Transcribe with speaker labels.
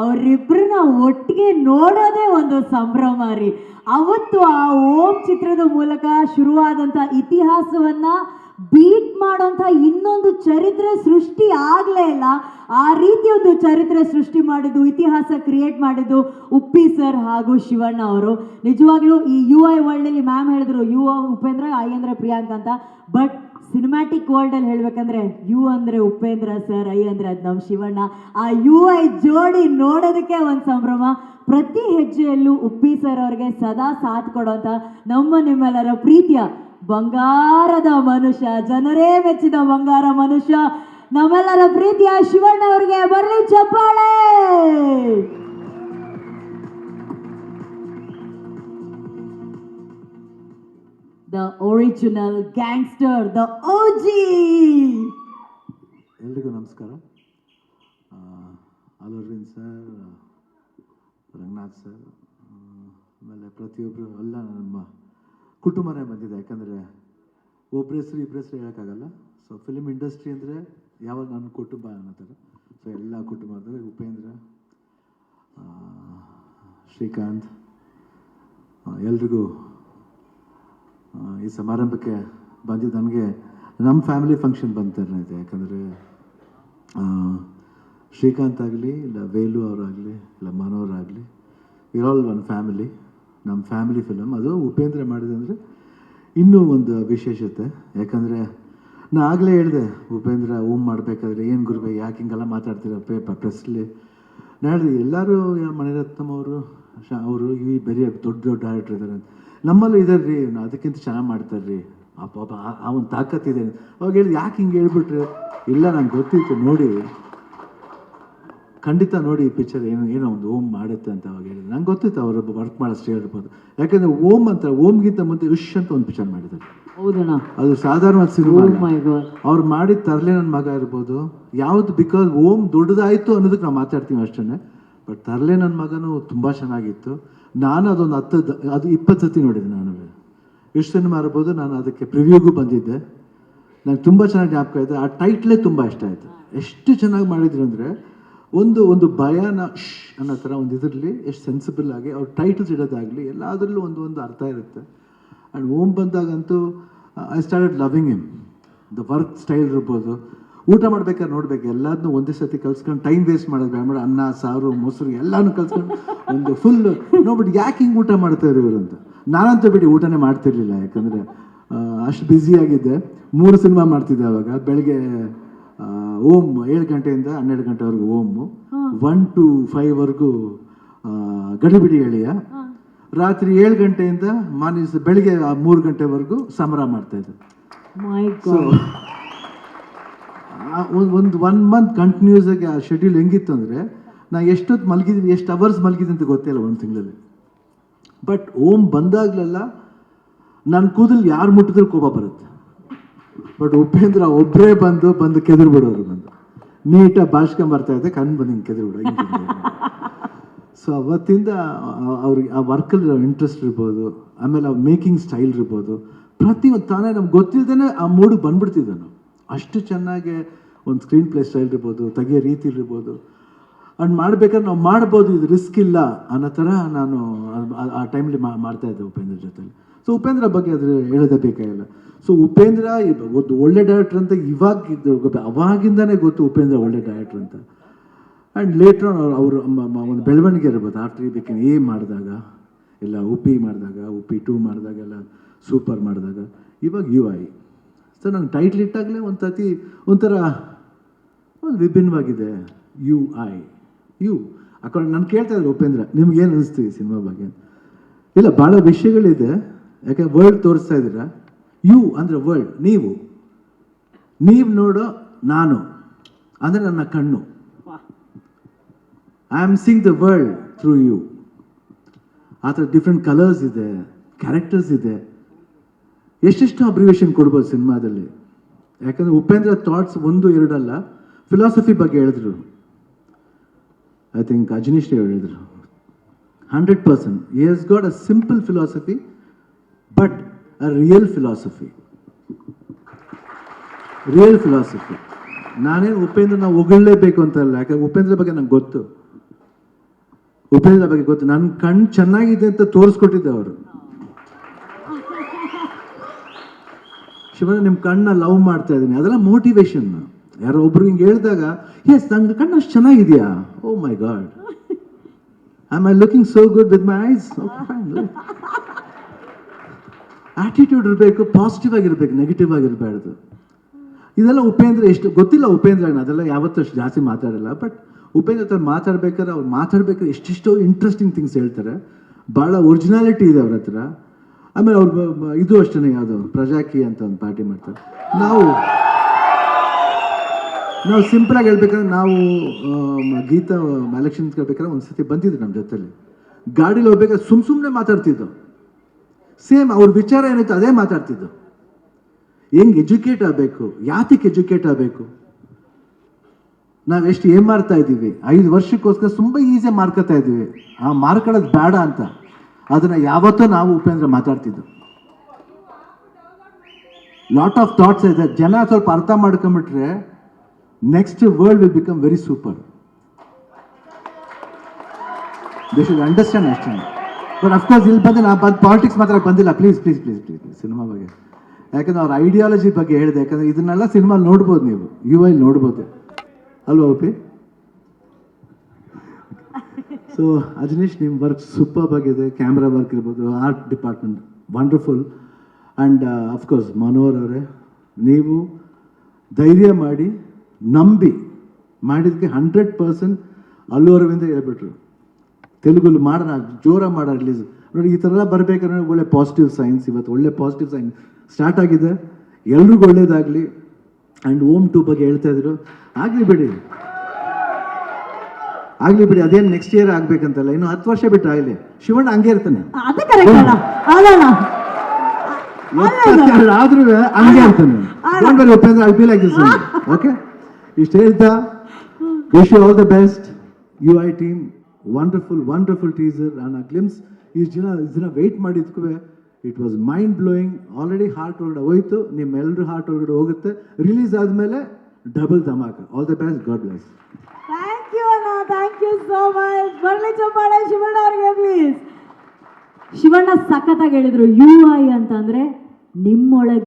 Speaker 1: ಅವರಿಬ್ಬರನ್ನ ಒಟ್ಟಿಗೆ ನೋಡೋದೇ ಒಂದು ಸಂಭ್ರಮ ರೀ. ಅವತ್ತು ಆ ಓಂ ಚಿತ್ರದ ಮೂಲಕ ಶುರುವಾದಂಥ ಇತಿಹಾಸವನ್ನ ಬೀಟ್ ಮಾಡೋಂಥ ಇನ್ನೊಂದು ಚರಿತ್ರೆ ಸೃಷ್ಟಿ ಆಗಲೇ ಇಲ್ಲ. ಆ ರೀತಿ ಒಂದು ಚರಿತ್ರೆ ಸೃಷ್ಟಿ ಮಾಡಿದ್ದು, ಇತಿಹಾಸ ಕ್ರಿಯೇಟ್ ಮಾಡಿದ್ದು ಉಪ್ಪಿ ಸರ್ ಹಾಗೂ ಶಿವಣ್ಣ ಅವರು. ನಿಜವಾಗ್ಲೂ ಈ ಯು ಐ ವರ್ಲ್ಡಲ್ಲಿ ಮ್ಯಾಮ್ ಹೇಳಿದ್ರು, ಯು ಉಪೇಂದ್ರ ಐ ಅಂದ್ರೆ ಪ್ರಿಯಾಂಕ್ ಅಂತ. ಬಟ್ ಸಿನಿಮ್ಯಾಟಿಕ್ ವರ್ಲ್ಡಲ್ಲಿ ಹೇಳ್ಬೇಕಂದ್ರೆ ಯು ಅಂದ್ರೆ ಉಪೇಂದ್ರ, ಸರ್, ಐ ಅಂದ್ರೆ ಅದು ನಮ್ಮ ಶಿವಣ್ಣ, ಆ ಯು ಐ ಜೋಡಿ ನೋಡೋದಕ್ಕೆ ಒಂದು ಸಂಭ್ರಮ. ಪ್ರತಿ ಹೆಜ್ಜೆಯಲ್ಲೂ ಉಪ್ಪಿ ಸರ್ ಅವ್ರಿಗೆ ಸದಾ ಸಾಥ್ ಕೊಡೋಂಥ ನಮ್ಮ ನಿಮ್ಮೆಲ್ಲರ ಪ್ರೀತಿಯ ಬಂಗಾರದ ಮನುಷ್ಯ, ಜನರೇ ಮೆಚ್ಚಿದ ಬಂಗಾರ ಮನುಷ್ಯ, ನಮ್ಮೆಲ್ಲರ ಪ್ರೀತಿಯ ಶಿವಣ್ಣ ಅವ್ರಿಗೆ ಬರಲಿ ಚಪ್ಪಾಳೆ! The original gangster the OG
Speaker 2: ಎಲ್ರಿಗೂ ನಮಸ್ಕಾರ. ಅಲ್ ಅರವಿಂದ್ ಸರ್ ರಂಗನಾಥ್ ಸರ್ ಆಮೇಲೆ ಪ್ರತಿಯೊಬ್ಬರು ಎಲ್ಲ ನಮ್ಮ ಕುಟುಂಬನೇ ಬಂದಿದೆ. ಯಾಕಂದರೆ ಒಬ್ಬರ ಹೆಸರು ಇಬ್ಬರ ಹೆಸರು ಹೇಳೋಕ್ಕಾಗಲ್ಲ. ಸೊ ಫಿಲ್ಮ್ ಇಂಡಸ್ಟ್ರಿ ಅಂದರೆ ಯಾವಾಗ ನನ್ನ ಕುಟುಂಬ ಅನ್ನೋತಾರೆ ಸೊ ಎಲ್ಲ ಕುಟುಂಬ ಉಪೇಂದ್ರ ಶ್ರೀಕಾಂತ್ ಎಲ್ರಿಗೂ ಈ ಸಮಾರಂಭಕ್ಕೆ ಬಂದಿದ್ದು ನನಗೆ ನಮ್ಮ ಫ್ಯಾಮಿಲಿ ಫಂಕ್ಷನ್ ಬಂತಾನೆ ಇದೆ ಯಾಕಂದರೆ ಶ್ರೀಕಾಂತ್ ಆಗಲಿ, ಇಲ್ಲ ವೇಲು ಅವರಾಗಲಿ, ಇಲ್ಲ ಮನೋರಾಗಲಿ ವಿರ್ ಆಲ್ ಒನ್ ಫ್ಯಾಮಿಲಿ ನಮ್ಮ ಫ್ಯಾಮಿಲಿ ಫಿಲಮ್ ಅದು ಉಪೇಂದ್ರ ಮಾಡಿದಂದರೆ ಇನ್ನೂ ಒಂದು ವಿಶೇಷತೆ. ಯಾಕಂದರೆ, ನಾ ಆಗಲೇ ಹೇಳಿದೆ, ಉಪೇಂದ್ರ ಓಮ್ ಮಾಡಬೇಕಾದ್ರೆ ಏನು ಗುರುಬೆ ಯಾಕೆ ಹಿಂಗೆಲ್ಲ ಮಾತಾಡ್ತೀರ ಪೇಪರ್ ಪ್ರೆಸ್ಲಿ ನಾ ಹೇಳಿದೆ ಎಲ್ಲರೂ ಮಣಿರತ್ನಂ ಅವರು ಶಾ, ಅವರು, ಈ ಬರೀ ದೊಡ್ಡ ದೊಡ್ಡ ಡೈರೆಕ್ಟ್ರ್ ಇದ್ದಾರೆ ನಮ್ಮಲ್ಲೂ ಇದಾರೆ ರೀ ಅದಕ್ಕಿಂತ ಚೆನ್ನಾಗಿ ಮಾಡ್ತಾರೆ ರೀ ಆ ಪಾಪ ಆ- ಒಂದು ತಾಕತ್ತಿದೆ ಅವಾಗ ಹೇಳಿ ಯಾಕೆ ಹಿಂಗೆ ಹೇಳ್ಬಿಟ್ರೆ ಇಲ್ಲ ನಂಗೆ ಗೊತ್ತಿತ್ತು ನೋಡಿ. ಖಂಡಿತ ನೋಡಿ ಈ ಪಿಕ್ಚರ್ ಏನು ಏನೋ ಒಂದು ಓಮ್ ಮಾಡುತ್ತೆ ಅಂತ ಅವಾಗ ಹೇಳಿದ್ರು ನಂಗೆ ಗೊತ್ತಿತ್ತು ಅವರು ವರ್ಕ್ ಮಾಡೋಷ್ಟು ಹೇಳ್ಬೋದು ಯಾಕಂದರೆ ಓಮ್ ಅಂತ ಓಮ್ಗಿಂತ ಮುಂದೆ ಯುಶ್ ಅಂತ ಒಂದು ಪಿಕ್ಚರ್ ಮಾಡಿದ್ದಾರೆ.
Speaker 1: ಹೌದಣ್ಣ.
Speaker 2: ಅದು ಸಾಧಾರಣ ಸಿನಿಮಾ
Speaker 1: ಗಾಡ್
Speaker 2: ಅವ್ರು ಮಾಡಿದ ತರಲೆ ನನ್ನ ಮಗ ಇರ್ಬೋದು. ಯಾವ್ದು ಬಿಕಾಸ್ ಓಮ್ ದೊಡ್ಡದಾಯಿತು ಅನ್ನೋದಕ್ಕೆ ನಾವು ಮಾತಾಡ್ತೀವಿ ಅಷ್ಟೇ ಬಟ್ ತರಲೆ ನನ್ನ ಮಗನು ತುಂಬ ಚೆನ್ನಾಗಿತ್ತು. ನಾನು ಅದೊಂದು ಹತ್ತು ಅದು ಇಪ್ಪತ್ತು ಸತಿ ನೋಡಿದೆ ನಾನು. ಎಷ್ಟು ಸಿನಿಮಾ ಇರ್ಬೋದು ನಾನು ಅದಕ್ಕೆ ಪ್ರಿವ್ಯೂಗೂ ಬಂದಿದ್ದೆ. ನನಗೆ ತುಂಬ ಚೆನ್ನಾಗಿ ಜ್ಞಾಪಕ ಇದೆ. ಆ ಟೈಟ್ಲೇ ತುಂಬ ಇಷ್ಟ ಆಯಿತು. ಎಷ್ಟು ಚೆನ್ನಾಗಿ ಮಾಡಿದ್ರು ಅಂದರೆ ಒಂದು ಒಂದು ಭಯನ ಶ್ ಅನ್ನೋ ಥರ ಒಂದು ಇದರಲ್ಲಿ, ಎಷ್ಟು ಸೆನ್ಸಿಬಲ್ ಆಗಿ ಅವ್ರ ಟೈಟಲ್ಸ್ ಇಡೋದಾಗಲಿ ಎಲ್ಲದರಲ್ಲೂ ಒಂದು ಒಂದು ಅರ್ಥ ಇರುತ್ತೆ. ಆ್ಯಂಡ್ ಓಮ್ ಬಂದಾಗಂತೂ I started loving him the work style ಇರ್ಬೋದು. ಊಟ ಮಾಡ್ಬೇಕಾದ್ರೆ ನೋಡ್ಬೇಕು ಎಲ್ಲದನ್ನೂ ಒಂದೇ ಸತಿ ಕಲ್ಸ್ಕೊಂಡು ಟೈಮ್ ವೇಸ್ಟ್ ಮಾಡೋದು ಬೇಡ. ಅನ್ನ ಸಾರು ಮೊಸರು ಎಲ್ಲಾನು ಕಲ್ಸ್ಕೊಂಡು ಒಂದು ಫುಲ್ ನೋಡ್ಬಿಟ್ಟು ಯಾಕೆ ಹಿಂಗೆ ಊಟ ಮಾಡ್ತಾರೆ ಇವರು ಅಂತ ನಾನಂತೂ ಬಿಡಿ ಊಟನೇ ಮಾಡ್ತಿರ್ಲಿಲ್ಲ ಯಾಕಂದರೆ ಅಷ್ಟು ಬ್ಯುಸಿಯಾಗಿದ್ದೆ ಮೂರು ಸಿನಿಮಾ ಮಾಡ್ತಿದ್ದೆ ಅವಾಗ. ಬೆಳಿಗ್ಗೆ ಓಮ್ ಏಳು ಗಂಟೆಯಿಂದ ಹನ್ನೆರಡು ಗಂಟೆವರೆಗೂ ಓಮು ಒನ್ ಟು ಫೈವ್ವರೆಗೂ ಗಡಿಬಿಡಿ ಎಳೆಯ. ರಾತ್ರಿ ಏಳು ಗಂಟೆಯಿಂದ ಮಾನಿಸ್ ಬೆಳಿಗ್ಗೆ ಮೂರು ಗಂಟೆವರೆಗೂ ಸಮರ ಮಾಡ್ತಾ ಇದ್ದೆ. ಒಂದು ಒನ್ ಮಂತ್ ಕಂಟಿನ್ಯೂಸ್ ಆಗಿ ಆ ಶೆಡ್ಯೂಲ್ ಹೆಂಗಿತ್ತು ಅಂದರೆ, ನಾ ಎಷ್ಟೊತ್ತು ಮಲಗಿದ್ದೀನಿ ಎಷ್ಟು ಅವರ್ಸ್ ಮಲಗಿದ್ದೀನಿ ಅಂತ ಗೊತ್ತಿಲ್ಲ ಒಂದು ತಿಂಗಳಲ್ಲಿ. ಬಟ್ ಓಮ್ ಬಂದಾಗಲೆಲ್ಲ ನನ್ನ ಕೂದಲು ಯಾರು ಮುಟ್ಟಿದ್ರು ಕೋಪ ಬರುತ್ತೆ. ಬಟ್ ಉಪೇಂದ್ರ ಒಬ್ಬರೇ ಬಂದು ಬಂದು ಕೆದರು ಬಿಡೋರು ಬಂದು. ನೀಟಾಗಿ ಭಾಷ್ಕೊಂಡ್ ಬರ್ತಾ ಇದ್ದೆ ಕಣ್ಣು ಬಂದು ಹಿಂಗೆ ಕೆದರು ಬಿಡೋ ಸೊ ಅವತ್ತಿಂದ ಅವ್ರಿಗೆ ಆ ವರ್ಕಲ್ಲಿ ಇಂಟ್ರೆಸ್ಟ್ ಇರ್ಬೋದು, ಆಮೇಲೆ ಆ ಮೇಕಿಂಗ್ ಸ್ಟೈಲ್ ಇರ್ಬೋದು. ಪ್ರತಿಯೊಂದು ತಾನೇ ನಮ್ಗೆ ಗೊತ್ತಿಲ್ಲದೇ ಆ ಮೂಡಿಗೆ ಬಂದ್ಬಿಡ್ತಿದ್ದೆ ನಾವು. ಅಷ್ಟು ಚೆನ್ನಾಗಿ ಒಂದು ಸ್ಕ್ರೀನ್ ಪ್ಲೇ ಸ್ಟೈಲ್ ಇರ್ಬೋದು ತೆಗಿಯೋ ರೀತಿ ಇರ್ಬೋದು. ಅಂಡ್ ಮಾಡ್ಬೇಕಾದ್ರೆ ನಾವು ಮಾಡ್ಬೋದು, ಇದು ರಿಸ್ಕ್ ಇಲ್ಲ ಅನ್ನೋ ಥರ ನಾನು ಆ- ಟೈಮಲ್ಲಿ ಮಾಡ್ತಾ ಇದ್ದೆ ಉಪೇಂದ್ರ ಜೊತೆಲಿ. ಸೊ ಉಪೇಂದ್ರ ಬಗ್ಗೆ ಅದ್ರ ಹೇಳೋದೇ ಬೇಕಾಗಿಲ್ಲ. ಸೊ ಉಪೇಂದ್ರ ಒಂದು ಒಳ್ಳೆ ಡೈರೆಕ್ಟರ್ ಅಂತ ಇವಾಗ ಅವಾಗಿಂದನೇ ಗೊತ್ತು ಉಪೇಂದ್ರ ಒಳ್ಳೆ ಡೈರೆಕ್ಟರ್ ಅಂತ. ಆ್ಯಂಡ್ ಲೇಟ್ರ್ ಅವರು ಒಂದು ಬೆಳವಣಿಗೆ ಇರ್ಬೋದು. ಆಫ್ಟರ್ ಈ ಬೇಕಿನ ಎ ಮಾಡಿದಾಗ, ಇಲ್ಲ ಉಪಿ ಮಾಡಿದಾಗ ಉಪಿ ಟೂ ಮಾಡಿದಾಗೆಲ್ಲ ಸೂಪರ್ ಮಾಡಿದಾಗ. ಇವಾಗ ಯು ಐ ಸೊ ನಂಗೆ ಟೈಟ್ಲ್ ಇಟ್ಟಾಗಲೇ ಒಂದು ಸತಿ, ಒಂಥರ ಒಂದು ವಿಭಿನ್ನವಾಗಿದೆ. You I, you. ಅಕೌಂಟ್ ನಾನು ಕೇಳ್ತಾ ಇದ್ದೆ ಉಪೇಂದ್ರ ನಿಮ್ಗೇನು ಅನಿಸ್ತು ಈ ಸಿನಿಮಾ ಬಗ್ಗೆ ಇಲ್ಲ, ಭಾಳ ವಿಷಯಗಳಿದೆ. ಯಾಕೆ ವರ್ಲ್ಡ್ ತೋರಿಸ್ತಾ ಇದ್ದೀರ? ಯು ಅಂದರೆ ವರ್ಲ್ಡ್ ನೀವು. ನೀವು ನೋಡೋ ನಾನು, ಅಂದರೆ ನನ್ನ ಕಣ್ಣು. I am sing the world through you ಆ ಥರ ಡಿಫ್ರೆಂಟ್ ಕಲರ್ಸ್ ಇದೆ ಕ್ಯಾರೆಕ್ಟರ್ಸ್ ಇದೆ. ಎಷ್ಟೆಷ್ಟು ಅಬ್ರಿವೇಶನ್ ಕೊಡ್ಬೋದು ಸಿನಿಮಾದಲ್ಲಿ. ಯಾಕಂದರೆ ಉಪೇಂದ್ರ ಥಾಟ್ಸ್ ಒಂದು, ಎರಡಲ್ಲ ಫಿಲಾಸಫಿ ಬಗ್ಗೆ ಹೇಳಿದ್ರು. ಐ ಥಿಂಕ್ ಅಜನೀಶ್ ಹೇಳಿದ್ರು. Hundred percent he has got a simple philosophy but a real philosophy real philosophy ನಾನೇನು ಉಪೇಂದ್ರ ನಾವು ಹೊಗಳಲೇಬೇಕು ಅಂತ ಅಲ್ಲ. ಯಾಕಂದ್ರೆ ಉಪೇಂದ್ರ ಬಗ್ಗೆ ನಂಗೆ ಗೊತ್ತು. ಉಪೇಂದ್ರ ಬಗ್ಗೆ ಗೊತ್ತು. ನನ್ನ ಕಣ್ಣು ಚೆನ್ನಾಗಿದೆ ಅಂತ ತೋರಿಸ್ಕೊಟ್ಟಿದ್ದೆ ಅವರು. ಶಿವಣ್ಣ ನಿಮ್ಮ ಕಣ್ಣ ಲವ್ ಮಾಡ್ತಾ ಇದ್ದೀನಿ. ಅದೆಲ್ಲ ಮೋಟಿವೇಶನ್ ಯಾರೋ ಒಬ್ರು ಹಿಂಗೆ ಹೇಳಿದಾಗ ಎಸ್ ನಂಗೆ ಕಣ್ಣು ಅಷ್ಟು ಚೆನ್ನಾಗಿದೆಯಾ? ಓ my god I I looking so good with my eyes attitude ಇರಬೇಕು ಪಾಸಿಟಿವ್ ಆಗಿರ್ಬೇಕು ನೆಗೆಟಿವ್ ಆಗಿರಬಾರ್ದು. ಇದೆಲ್ಲ ಉಪೇಂದ್ರ ಎಷ್ಟು, ಗೊತ್ತಿಲ್ಲ ಉಪೇಂದ್ರ ಅದೆಲ್ಲ ಯಾವತ್ತೂ ಅಷ್ಟು ಜಾಸ್ತಿ ಮಾತಾಡಲ್ಲ ಬಟ್ ಉಪೇಂದ್ರ ಹತ್ರ ಮಾತಾಡ್ಬೇಕಾದ್ರೆ ಅವ್ರು ಮಾತಾಡ್ಬೇಕಾದ್ರೆ ಎಷ್ಟೆಷ್ಟೋ ಇಂಟ್ರೆಸ್ಟಿಂಗ್ ಥಿಂಗ್ಸ್ ಹೇಳ್ತಾರೆ. ಭಾಳ ಒರಿಜಿನಾಲಿಟಿ ಇದೆ ಅವ್ರ ಹತ್ರ. ಆಮೇಲೆ ಅವ್ರು ಇದು ಅಷ್ಟೇ ಯಾವುದು ಪ್ರಜಾಕಿ ಅಂತ ಒಂದು ಪಾರ್ಟಿ ಮಾಡ್ತಾರೆ. ನಾವು ನಾವು ಸಿಂಪಲಾಗಿ ಹೇಳ್ಬೇಕಂದ್ರೆ ನಾವು ಗೀತಾ ಎಲೆಕ್ಷನ್ಸ್ ಹೇಳ್ಬೇಕಾದ್ರೆ ಒಂದು ಸತಿ ಬಂದಿದ್ರು ನಮ್ಮ ಜೊತೆಲಿ. ಗಾಡೀಲಿ ಹೋಗ್ಬೇಕಾದ್ರೆ ಸುಮ್ ಸುಮ್ಮನೆ ಮಾತಾಡ್ತಿದ್ದು ಸೇಮ್ ಅವ್ರ ವಿಚಾರ ಏನಿತ್ತು ಅದೇ ಮಾತಾಡ್ತಿದ್ದು ಹೆಂಗ್ ಎಜುಕೇಟ್ ಆಗಬೇಕು? ಯಾತಕ್ಕೆ ಎಜುಕೇಟ್ ಆಗಬೇಕು? ನಾವೆಷ್ಟು ಏನು ಮಾಡ್ತಾ ಇದ್ದೀವಿ ಐದು ವರ್ಷಕ್ಕೋಸ್ಕರ ತುಂಬಾ ಈಸಿ ಮಾರ್ಕೋತಾ ಇದ್ದೀವಿ ಆ ಮಾರ್ಕೊಳ್ಳೋದು ಬೇಡ ಅಂತ. ಅದನ್ನ ಯಾವತ್ತೂ ನಾವು ಉಪೇಂದ್ರ ಮಾತಾಡ್ತಿದ್ದು. ಲಾಟ್ ಆಫ್ ಥಾಟ್ಸ್ ಇದೆ. ಜನ ಸ್ವಲ್ಪ ಅರ್ಥ ಮಾಡ್ಕೊಂಬಿಟ್ರೆ next world will become very super they should understand ಅಷ್ಟೇ ಬಟ್ ಅಫ್ಕೋರ್ಸ್ ಇಲ್ಲಿ ಬಂದು ನಾ ಬಂದು ಪಾಲಿಟಿಕ್ಸ್ ಮಾತ್ರ ಬಂದಿಲ್ಲ. Please please please please please cinema ಬಗ್ಗೆ. ಯಾಕಂದ್ರೆ ಅವ್ರ ಐಡಿಯಾಲಜಿ ಬಗ್ಗೆ ಹೇಳಿದೆ. ಯಾಕಂದ್ರೆ ಇದನ್ನೆಲ್ಲ ಸಿನಿಮಾ ನೋಡ್ಬೋದು ನೀವು. ಯು ಐ ನೋಡ್ಬೋದು. ಅಲ್ವಾ ಓಪಿ ಸೊ ಅಜನೀಶ್ ನಿಮ್ಮ ವರ್ಕ್ ಸೂಪರ್ ಆಗಿದೆ. ಕ್ಯಾಮ್ರಾ ವರ್ಕ್ ಇರ್ಬೋದು art department wonderful and of course Manohar ಅವರೇ, ನೀವು ಧೈರ್ಯ ಮಾಡಿ, ನಂಬಿ ಮಾಡಿದ್ದಕ್ಕೆ ಹಂಡ್ರೆಡ್ ಪರ್ಸೆಂಟ್ ಅಲ್ಲು ಅರವಿಂದ ಹೇಳ್ಬಿಟ್ರು. ತೆಲುಗಲ್ಲಿ ಮಾಡೋಣ ಜೋರ ಮಾಡೋ ರಿಲೀಸ್ ನೋಡಿ, ಈ ಥರ ಎಲ್ಲ ಬರಬೇಕಂದ್ರೆ ಒಳ್ಳೆ ಪಾಸಿಟಿವ್ ಸೈನ್ಸ್ ಇವತ್ತು ಒಳ್ಳೆ ಪಾಸಿಟಿವ್ ಸೈನ್ಸ್ ಸ್ಟಾರ್ಟ್ ಆಗಿದೆ. ಎಲ್ರಿಗೂ ಒಳ್ಳೇದಾಗಲಿ. ಆ್ಯಂಡ್ ಓಮ್ ಟೂ ಬಗ್ಗೆ ಹೇಳ್ತಾ ಇದ್ರು. ಆಗಲಿ ಬಿಡಿ. ಆಗಲಿ ಬಿಡಿ ಅದೇನು ನೆಕ್ಸ್ಟ್ ಇಯರ್ ಆಗ್ಬೇಕಂತಲ್ಲ ಇನ್ನು ಹತ್ತು ವರ್ಷ ಬಿಟ್ಟು ಆಗಲಿ. ಶಿವಣ್ಣ ಹಂಗೆ ಇರ್ತಾನೆ.
Speaker 1: ಅದು ಕರೆಕ್ಟ್ ಅಲ್ಲ. ಅಲ್ಲಲ್ಲ
Speaker 2: ಎಪ್ಪತ್ತೆರಡು ಆದ್ರೂ ಹಂಗೆ ಇರ್ತಾನೆ. Don't worry Upendra I feel like this okay ಇಷ್ಟು ಹೇಳ್ತಾ wish you all the best U I team wonderful wonderful teaser and ಆ ಗ್ಲಿಮ್ಸ್ ಇಷ್ಟು ಜನ ಇಷ್ಟು ದಿನ wait ಮಾಡಿದ್ಕೂ it was mind blowing already heart ಒಳಗಡೆ ಹೋಯ್ತು. ನಿಮ್ಮೆಲ್ಲರೂ ಹಾರ್ಟ್ ಒಳಗಡೆ ಹೋಗುತ್ತೆ. ರಿಲೀಸ್ ಆದಮೇಲೆ double dhamaka. All the best god bless
Speaker 1: thank you so much ಬರ್ಲಿ ಚಪ್ಪಾಳೆ, ಶಿವಣ್ಣ ಅವ್ರಿಗೆ ಪ್ಲೀಸ್ ಶಿವಣ್ಣ ಸಖತ್ತಾಗಿ ಹೇಳಿದ್ರು, ಯು ಐ ಅಂತಂದ್ರೆ ನಿಮ್ಮೊಳಗೆ